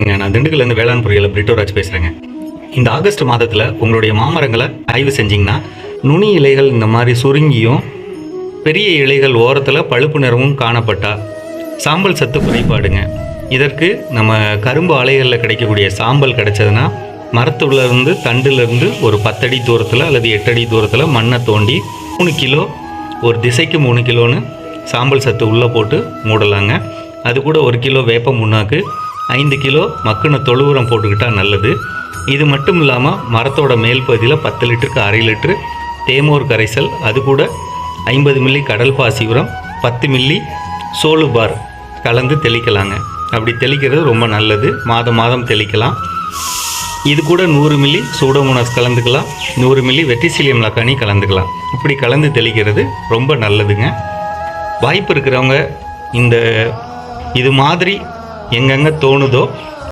நான் திண்டுக்கல்லேருந்து வேளாண் பொறியியல் பிரிட்டோராஜ் பேசுகிறேங்க இந்த ஆகஸ்ட் மாதத்தில் உங்களுடைய மாமரங்களை ஆய்வு செஞ்சிங்கன்னா நுனி இலைகள் இந்த மாதிரி சுருங்கியும் பெரிய இலைகள் ஓரத்தில் பழுப்பு நிறமும் காணப்பட்டா சாம்பல் சத்து குறைபாடுங்க. இதற்கு நம்ம கரும்பு ஆலைகளில் கிடைக்கக்கூடிய சாம்பல் கிடைச்சதுன்னா மரத்துலேருந்து தண்டுலேருந்து ஒரு பத்தடி தூரத்தில் அல்லது எட்டடி தூரத்தில் மண்ணை தோண்டி மூணு கிலோ ஒரு திசைக்கு மூணு கிலோன்னு சாம்பல் சத்து உள்ளே போட்டு மூடலாங்க. அது கூட ஒரு கிலோ வேப்ப முன்னாக்கு ஐந்து கிலோ மக்குன தொழு உரம் போட்டுக்கிட்டால் நல்லது. இது மட்டும் இல்லாமல் மரத்தோட மேல் பகுதியில் பத்து லிட்டருக்கு அரை லிட்ரு தேமோர் கரைசல் அது கூட ஐம்பது மில்லி கடல் பாசி உரம் பத்து மில்லி சோலு பார் கலந்து தெளிக்கலாங்க. அப்படி தெளிக்கிறது ரொம்ப நல்லது. மாதம் மாதம் தெளிக்கலாம். இது கூட நூறு மில்லி சூடோமோனாஸ் கலந்துக்கலாம். நூறு மில்லி வெட்டிசிலியம் லக்கானி கலந்துக்கலாம். இப்படி கலந்து தெளிக்கிறது ரொம்ப நல்லதுங்க. வாய்ப்பு இருக்கிறவங்க இந்த இது மாதிரி எங்கெங்கே தோணுதோ